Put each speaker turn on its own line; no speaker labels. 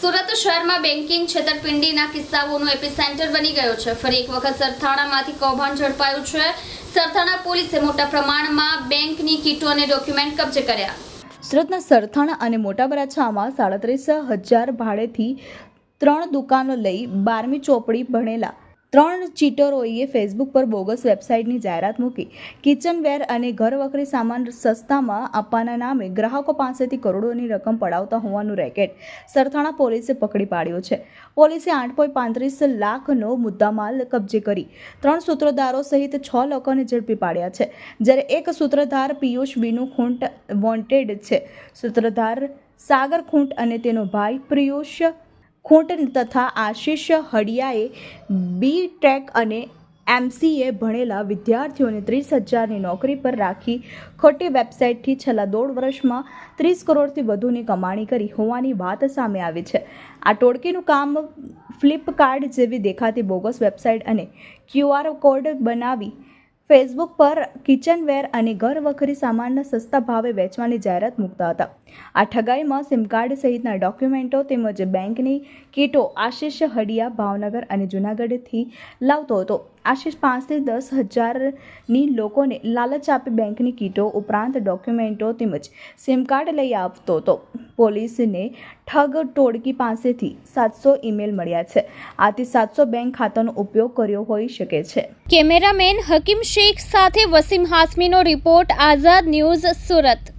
સુરત શહેરમાં banking છેતરપિંડીના કિસ્સાઓનું epicentre બની ગયો છે. ફરી એક વખત સરથાણામાંથી કૌભાંડ ઝડપાયું છે. સરથાણા પોલીસે મોટા પ્રમાણમાં બેંકની કીટો અને ડોક્યુમેન્ટ કબજે કર્યા.
સુરતના સરથાણા અને મોટા બરાછામાં સાડત્રીસ હજાર ભાડેથી ત્રણ દુકાનો લઈ બારમી ચોપડી ભણેલા ત્રણ ચીટરોએ ફેસબુક પર બોગસ વેબસાઇટની જાહેરાત મૂકી. કિચનવેર અને ઘરવખરી સામાન સસ્તામાં આપવાના નામે ગ્રાહકો પાસેથી કરોડોની રકમ પડાવતા હોવાનું રેકેટ સરથાણા પોલીસે પકડી પાડ્યો છે. પોલીસે આઠ પોઈન્ટ પાંત્રીસ લાખનો મુદ્દામાલ કબજે કરી ત્રણ સૂત્રધારો સહિત છ લોકોને ઝડપી પાડ્યા છે. જ્યારે એક સૂત્રધાર પિયુષ વિનુ ખૂંટ વોન્ટેડ છે. સૂત્રધાર સાગર ખૂંટ અને તેનો ભાઈ પિયુષ ખૂંટ તથા આશિષ હડિયાએ બી ટેક અને એમસીએ ભણેલા વિદ્યાર્થીઓને ત્રીસ હજારની નોકરી પર રાખી ખોટી વેબસાઇટથી છેલ્લા દોઢ વર્ષમાં ત્રીસ કરોડથી વધુની કમાણી કરી હોવાની વાત સામે આવી છે. આ ટોળકીનું કામ ફ્લિપકાર્ટ જેવી દેખાતી બોગસ વેબસાઇટ અને ક્યુઆર કોડ બનાવી ફેસબુક પર કિચનવેર અને ઘર વખરી સામાનના સસ્તા ભાવે વેચવાની જાહેરાત મૂકતા હતા. આ ઠગાઈમાં સિમ કાર્ડ સહિતના ડોક્યુમેન્ટો તેમજ બેંકની કીટો આશિષ હડિયા ભાવનગર અને જૂનાગઢથી લાવતો હતો. આશિષ પાંચથી દસ હજારની લોકોને લાલચ આપી બેંકની કીટો ઉપરાંત ડોક્યુમેન્ટો તેમજ સિમ કાર્ડ લઈ આપતો હતો. પોલીસને ઠગ ટોળકી પાસેથી સાતસો ઈમેલ મળ્યા છે. આથી સાતસો બેંક ખાતાનો ઉપયોગ કર્યો હોઈ શકે છે.
કેમેરામેન હકીમ શેખ સાથે વસીમ હાસમીનો રિપોર્ટ, આઝાદ ન્યૂઝ સુરત.